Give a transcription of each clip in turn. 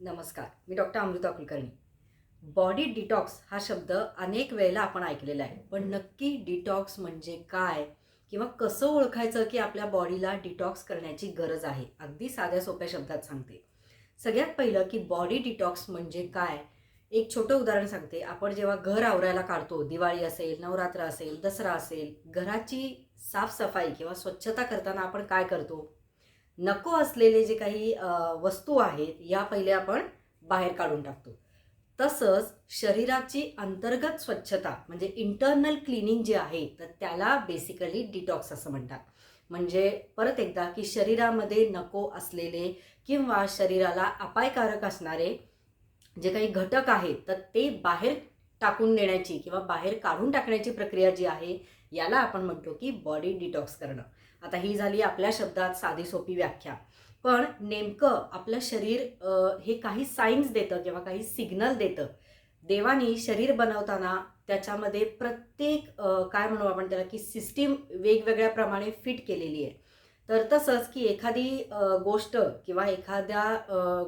नमस्कार मी doctor Amrita Kulkarni. Body detox हा शब्द अनेक वेळेला आपण ऐकलेला आहे. पण नक्की डिटॉक्स म्हणजे काय किंवा कसं ओळखायचं की आपल्या बॉडीला डिटॉक्स करण्याची गरज आहे? अगदी साध्या सोप्या शब्दात सांगते. सगळ्यात पहिलं की बॉडी डिटॉक्स म्हणजे काय? एक छोटं उदाहरण सांगते. आपण जेव्हा घर आवरायला काढतो दिवाळी असेल नवरात्र असेल दसरा असेल घराची साफसफाई किंवा स्वच्छता करताना आपण काय करतो? नको असलेले जे काही वस्तू आहेत या पहिले आपण बाहेर काढून टाकतो. तसंच शरीराची अंतर्गत स्वच्छता म्हणजे इंटरनल क्लिनिंग जे आहे तर त्याला बेसिकली डिटॉक्स असं म्हणतात. म्हणजे परत एकदा की शरीरामध्ये नको असलेले किंवा शरीराला अपायकारक असणारे जे काही घटक आहेत तर ते बाहेर टाकून देण्याची किंवा बाहेर काढून टाकण्याची प्रक्रिया जी आहे याला आपण म्हणतो की बॉडी डिटॉक्स करणं. आता ही झाली आपल्या शब्दात साधी सोपी व्याख्या. पण नेमकं आपलं शरीर हे काही साईन्स देतं किंवा काही सिग्नल देतं. देवानी शरीर बनवताना त्याच्यामध्ये प्रत्येक काय म्हणू आपण त्याला की सिस्टीम वेगवेगळ्या प्रमाणे फिट केलेली आहे. तर तसंच की एखादी गोष्ट किंवा एखाद्या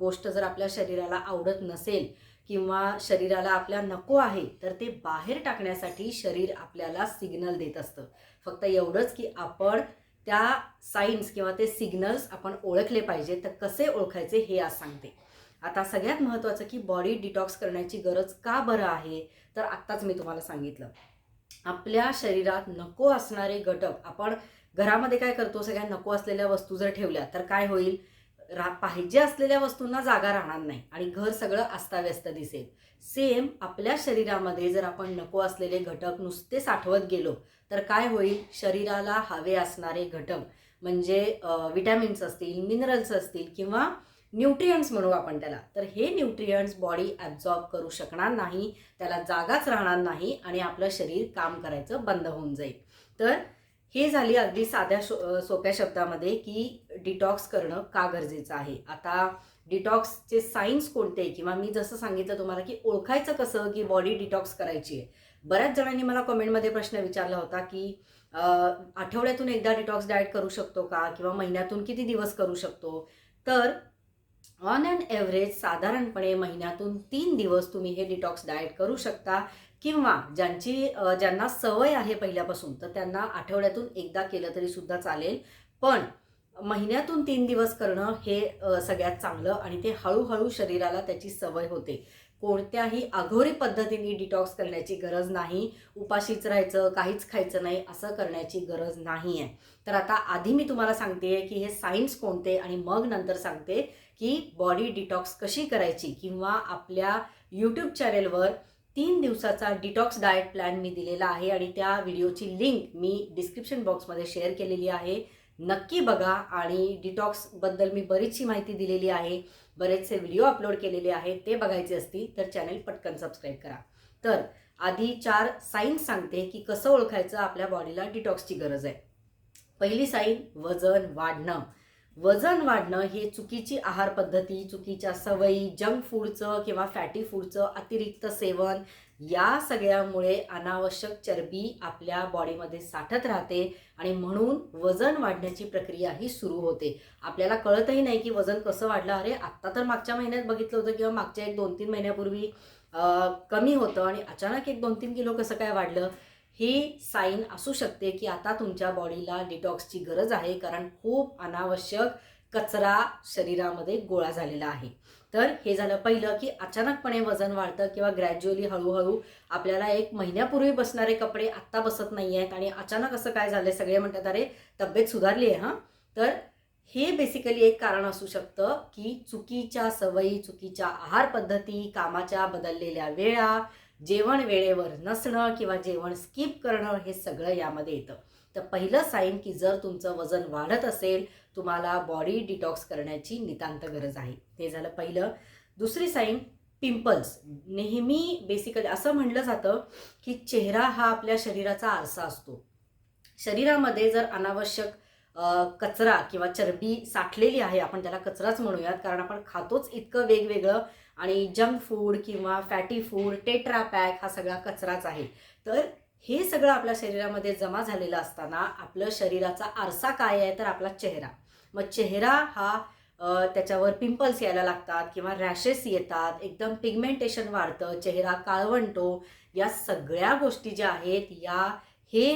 गोष्ट जर आपल्या शरीराला आवडत नसेल किंवा शरीराला आपल्या नको आहे तर ते बाहेर टाकण्यासाठी शरीर आपल्याला सिग्नल देत असतं. फक्त एवढंच की आपण त्या साईन्स किंवा ते सिग्नल्स आपण ओळखले पाहिजे तर कसे ओळखायचे हे आज सांगते. आता सगळ्यात महत्त्वाचं की बॉडी डिटॉक्स करण्याची गरज का बरं आहे? तर आत्ताच मी तुम्हाला सांगितलं. आपल्या शरीरात नको असणारे घटक आपण घरामध्ये काय करतो? सगळ्या नको असलेल्या वस्तू जर ठेवल्या तर काय होईल? रा पाहिजे असलेल्या वस्तूंना जागा राहणार नाही आणि घर सगळं अस्ताव्यस्त दिसेल. सेम आपल्या शरीरामध्ये जर आपण नको असलेले घटक नुसते साठवत गेलो तर काय होईल? शरीराला हवे असणारे घटक म्हणजे विटॅमिन्स असतील मिनरल्स असतील किंवा न्यूट्रियंट्स म्हणू आपण त्याला. तर हे न्यूट्रियंट्स बॉडी ॲब्झॉर्ब करू शकणार नाही त्याला जागाच राहणार नाही आणि आपलं शरीर काम करायचं बंद होऊन जाईल. तर हे झाली अगदी साध्या शो सोप्या शब्दामध्ये की डिटॉक्स करणं का गरजेचं आहे? आता डिटॉक्सचे साईन्स कोणते? किंवा मी जसं सांगितलं तुम्हाला की ओळखायचं कसं की बॉडी डिटॉक्स करायची आहे? बऱ्याच जणांनी मला कमेंटमध्ये प्रश्न विचारला होता की आठवड्यातून एकदा डिटॉक्स डाएट करू शकतो का? किंवा महिन्यातून किती दिवस करू शकतो? तर ऑन अँड ॲव्हरेज साधारणपणे महिन्यातून तीन दिवस तुम्ही हे डिटॉक्स डाएट करू शकता. किंवा ज्यांची ज्यांना सवय आहे पहिल्यापासून तर त्यांना आठवड्यातून एकदा केलं तरी सुद्धा चालेल. पण महिन्यातून तीन दिवस करणं हे सगळ्यात चांगलं आणि ते हळूहळू शरीराला त्याची सवय होते. कोणत्याही अघोरी पद्धतीने डिटॉक्स करण्याची गरज नाही. उपाशीच राहायचं काहीच खायचं नाही असं करण्याची गरज नाही आहे तर आता आधी मी तुम्हाला सांगते की हे सायन्स कोणते आणि मग नंतर सांगते. की बॉडी डिटॉक्स कशी करायची किंवा आपल्या यूट्यूब चॅनेलवर तीन दिवसाचा डिटॉक्स डाएट प्लॅन मी दिलेला आहे आणि त्या व्हिडिओची लिंक मी डिस्क्रिप्शन बॉक्समध्ये शेअर केलेली आहे. नक्की बघा आणि डिटॉक्सबद्दल मी बरीचशी माहिती दिलेली आहे. बरेचसे व्हिडिओ अपलोड केलेले आहेत ते बघायचे असतील तर चॅनल पटकन सबस्क्राईब करा. तर आधी चार साईन्स सांगते की कसं ओळखायचं आपल्या बॉडीला डिटॉक्सची गरज आहे. पहिली साईन वजन वाढणं. वजन वाढणं हे चुकीची आहार पद्धती चुकीच्या सवयी जंक फूडचं किंवा फॅटी फूडचं अतिरिक्त सेवन या सगळ्यामुळे अनावश्यक चरबी आपल्या बॉडीमध्ये साठत राहते आणि म्हणून वजन वाढण्याची प्रक्रिया ही सुरू होते. आपल्याला कळतही नाही की वजन कसं वाढलं. अरे आत्ता तर मागच्या महिन्यात बघितलं होतं किंवा मागच्या एक दोन तीन महिन्यापूर्वी कमी होतं आणि अचानक एक दोन तीन किलो कसं काय वाढलं? ही साईन असू शकते की आता तुमच्या बॉडीला डिटॉक्सची गरज आहे कारण खूप अनावश्यक कचरा शरीरामध्ये गोळा झालेला आहे. तर हे झालं पहिलं की अचानकपणे वजन वाढतं किंवा ग्रॅज्युअली हळूहळू आपल्याला एक महिन्यापूर्वी बसणारे कपडे आत्ता बसत नाही आहेत आणि अचानक असं काय झालं सगळे म्हणतात अरे तब्येत सुधारली आहे हां. तर हे बेसिकली एक कारण असू शकतं की चुकीच्या सवयी चुकीच्या आहार पद्धती कामाच्या बदललेल्या वेळा जेवण वेळेवर नसणं किंवा जेवण स्किप करणं हे सगळं यामध्ये येतं. तर पहिलं साईन की जर तुमचं वजन वाढत असेल तुम्हाला बॉडी डिटॉक्स करण्याची नितांत गरज आहे. हे झालं पहिलं. दुसरी साईन पिंपल्स नेहमी बेसिकली असं म्हणलं जातं की चेहरा हा आपल्या शरीराचा आरसा असतो. शरीरामध्ये जर अनावश्यक कचरा किंवा चरबी साठलेली आहे आपण त्याला कचराच म्हणूयात कारण आपण खातोच इतकं वेगवेगळं आणि जंक फूड किंवा फॅटी फूड टेट्रा पॅक हा सगळा कचराच आहे. तर हे सगळं आपल्या शरीरामध्ये जमा झालेलं असताना आपलं शरीराचा आरसा काय आहे तर आपला चेहरा. मग चेहरा हा त्याच्यावर पिंपल्स यायला लागतात किंवा रॅशेस येतात एकदम पिगमेंटेशन वाढतं चेहरा काळवंटो या सगळ्या गोष्टी ज्या आहेत या हे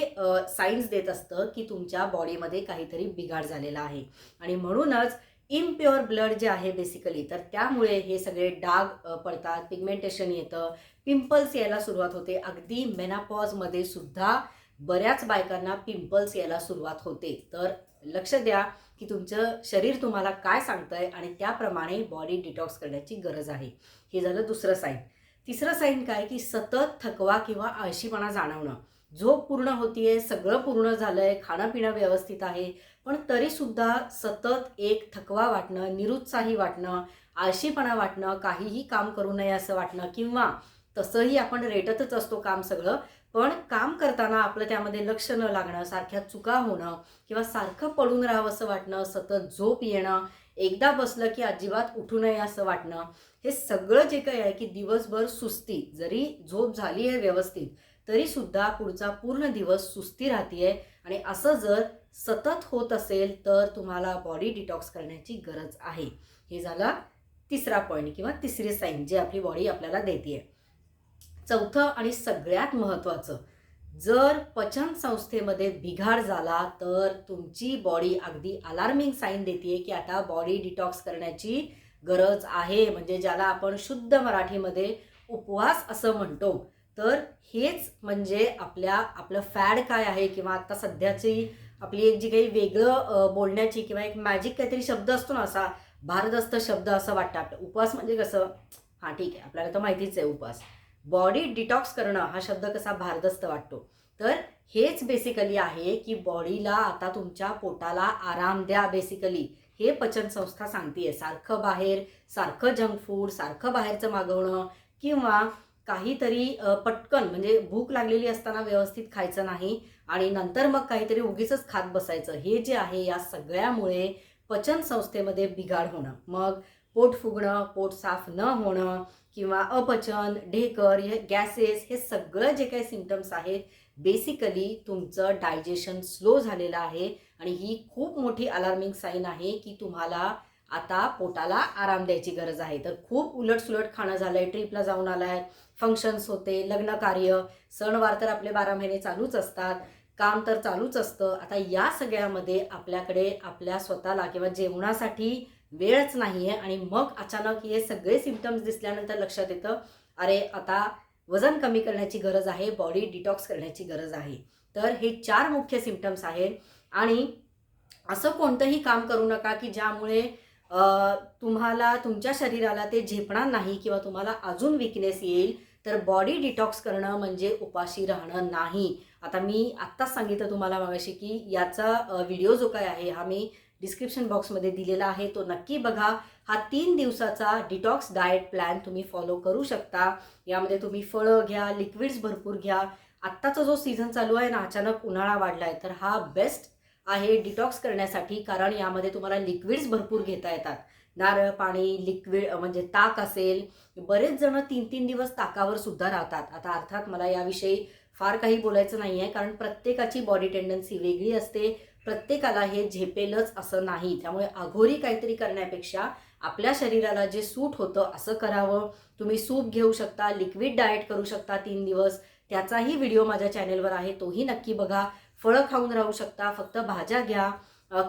साईन्स देत असतं की तुमच्या बॉडीमध्ये काहीतरी बिघाड झालेला आहे. आणि म्हणूनच इम्प्युअर ब्लड जे आहे बेसिकली तर त्यामुळे हे सगळे डाग पडतात पिगमेंटेशन येतं. पिंपल्स यायला सुरुवात होते. अगदी मेनापॉजमध्ये सुद्धा बऱ्याच बायकांना पिंपल्स यायला सुरुवात होते. तर लक्ष द्या की तुमचं शरीर तुम्हाला काय सांगतंय आणि त्याप्रमाणे बॉडी डिटॉक्स करण्याची गरज आहे. हे झालं दुसरं साईन तिसरं साईन काय की सतत थकवा किंवा आळशीपणा जाणवणं. झोप पूर्ण होतीये सगळं पूर्ण झालंय खाणं पिणं व्यवस्थित आहे पण तरीसुद्धा सतत एक थकवा वाटणं निरुत्साही वाटणं आळशीपणा वाटणं काहीही काम करू नये असं वाटणं किंवा तसंही आपण रेटतच असतो काम सगळं पण काम करताना आपलं त्यामध्ये लक्ष न लागणं सारख्या चुका होणं किंवा सारखं पडून राहावं असं वाटणं सतत झोप येणं एकदा बसलं की अजिबात उठू नये असं वाटणं हे सगळं जे काही आहे की दिवसभर सुस्ती जरी झोप झाली आहे व्यवस्थित तरी सुद्धा पुढचा पूर्ण दिवस सुस्ती राहतीये. आणि असं जर सतत होत असेल तर तुम्हाला बॉडी डिटॉक्स करण्याची गरज आहे. हे झाला तिसरा पॉईंट किंवा तिसरी साईन जे आपली बॉडी आपल्याला देते चौथं आणि सगळ्यात महत्त्वाचं जर पचन संस्थेमध्ये बिघाड झाला तर तुमची बॉडी अगदी अलार्मिंग साईन देते की आता बॉडी डिटॉक्स करण्याची गरज आहे. म्हणजे ज्याला आपण शुद्ध मराठीमध्ये उपवास असं म्हणतो. तर हेच म्हणजे आपल्या आपलं फॅड काय आहे किंवा आता सध्याची आपली एक जी काही वेगळं बोलण्याची किंवा एक मॅजिक काहीतरी शब्द असतो ना असा भारदस्त शब्द असं वाटतं आपलं. उपवास म्हणजे कसं? हां ठीक आहे. आपल्याला तर माहितीच आहे उपवास. बॉडी डिटॉक्स करणं हा शब्द कसा भारदस्त वाटतो? तर हेच बेसिकली आहे की बॉडीला आता तुमच्या पोटाला आराम द्या बेसिकली हे पचनसंस्था सांगतेय. सारखं बाहेर सारखं जंक फूड सारखं बाहेरचं मागवणं किंवा काहीतरी पटकन म्हणजे भूक लागलेली असताना व्यवस्थित खायचं नाही आणि नंतर मग काहीतरी उगीच खात बसायचं. हे जे आहे या सगळ्यामुळे पचन संस्थेमध्ये बिघाड होणं. मग पोट फुगणं पोट साफ न होणं किंवा अपचन ढेकर हे गॅसेस हे सगळं जे काही सिमटम्स आहेत बेसिकली तुमचं डायजेशन स्लो झालेलं आहे आणि ही खूप मोठी अलार्मिंग साईन आहे की तुम्हाला आता पोटाला आराम द्यायची गरज आहे. तर खूप उलटसुलट खाणं झालं आहे ट्रिपला जाऊन आलाय फंक्शन्स होते लग्न कार्य सणवार तर आपले बारा महिने चालूच असतात काम तर चालूच असतं. आता या सगळ्यामध्ये आपल्याकडे आपल्या स्वतःला किंवा जेवणासाठी वेळच नाही आहे आणि मग अचानक हे सगळे सिमटम्स दिसल्यानंतर लक्षात येतं अरे आता वजन कमी करण्याची गरज आहे बॉडी डिटॉक्स करण्याची गरज आहे. तर हे चार मुख्य सिमटम्स आहेत आणि असं कोणतंही काम करू नका की ज्यामुळे तुम्हाला तुमच्या शरीराला ते झेपणार नाही किंवा तुम्हाला अजून विकनेस येईल. तर बॉडी डिटॉक्स करणं म्हणजे उपाशी राहणं नाही. आता मी आत्ताच सांगितलं तुम्हाला मागाशी की याचा व्हिडिओ जो काय आहे हा मी डिस्क्रिप्शन बॉक्समध्ये दिलेला आहे. तो नक्की बघा. हा तीन दिवसाचा डिटॉक्स डाएट प्लॅन तुम्ही फॉलो करू शकता. यामध्ये तुम्ही फळं घ्या लिक्विड्स भरपूर घ्या. आत्ताचा जो सीझन चालू आहे ना अचानक उन्हाळा वाढला आहे तर हा बेस्ट आहे डिटॉक्स करण्यासाठी. कारण यामध्ये तुम्हाला लिक्विड्स भरपूर घेता येतात. नारळ पाणी लिक्विड म्हणजे ताक असेल. बरेच जण तीन तीन दिवस ताकावर सुद्धा राहतात. आता अर्थात मला याविषयी फार काही बोलायचं नाही आहे कारण प्रत्येकाची बॉडी टेंडन्सी वेगळी असते. प्रत्येकाला हे झेपेलच असं नाही. त्यामुळे अघोरी काहीतरी करण्यापेक्षा आपल्या शरीराला जे सूट होतं असं करावं. तुम्ही सूप घेऊ शकता लिक्विड डाएट करू शकता तीन दिवस. त्याचाही व्हिडिओ माझ्या चॅनेलवर आहे तोही नक्की बघा. फळं खाऊन राहू शकता फक्त भाज्या घ्या.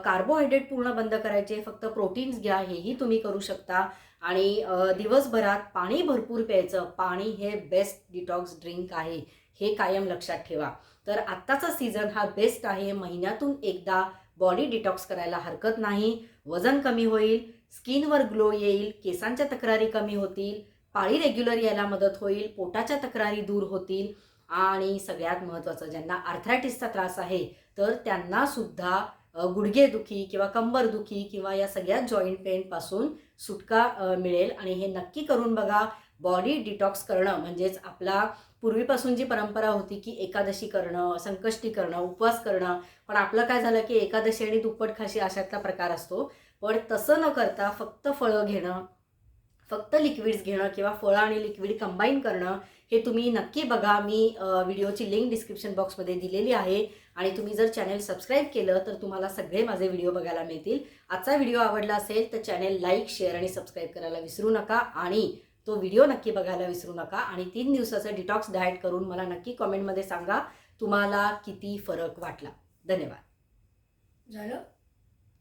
कार्बोहायड्रेट पूर्ण बंद करायचे फक्त प्रोटीन्स घ्या हेही तुम्ही करू शकता. आणि दिवसभरात पाणी भरपूर प्यायचं. पाणी हे बेस्ट डिटॉक्स ड्रिंक आहे. हे कायम लक्षात ठेवा. तर आत्ताचा सीझन हा बेस्ट आहे. महिन्यातून एकदा बॉडी डिटॉक्स करायला हरकत नाही. वजन कमी होईल स्किनवर ग्लो येईल केसांच्या तक्रारी कमी होतील पाळी रेग्युलर यायला मदत होईल पोटाच्या तक्रारी दूर होतील आणि सगळ्यात महत्त्वाचं ज्यांना आर्थरायटिसचा त्रास आहे तर त्यांना सुद्धा गुडघेदुखी किंवा कंबरदुखी किंवा या सगळ्या जॉईंट पेनपासून सुटका मिळेल. आणि हे नक्की करून बघा बॉडी डिटॉक्स करणं म्हणजेच आपला पूर्वीपासून जी परंपरा होती की एकादशी करणं संकष्टी करणं उपवास करणं पण आपलं काय झालं की एकादशी आणि दुप्पट खाशी अशातला प्रकार असतो. पण तसं न करता फक्त फळं घेणं फक्त लिक्विड्स घेणं किंवा फळं आणि लिक्विड कंबाईन करणं हे तुम्ही नक्की बघा. मी व्हिडिओची लिंक डिस्क्रिप्शन बॉक्समध्ये दिलेली आहे आणि तुम्ही जर चॅनेल सबस्क्राईब केलं तर तुम्हाला सगळे माझे व्हिडिओ बघायला मिळतील. आजचा व्हिडिओ आवडला असेल तर चॅनेल लाईक शेअर आणि सबस्क्राईब करायला विसरू नका. आणि तो व्हिडिओ नक्की बघायला विसरू नका आणि तीन दिवसाचं डिटॉक्स डाएट करून मला नक्की कॉमेंटमध्ये सांगा तुम्हाला किती फरक वाटला. धन्यवाद. झालं?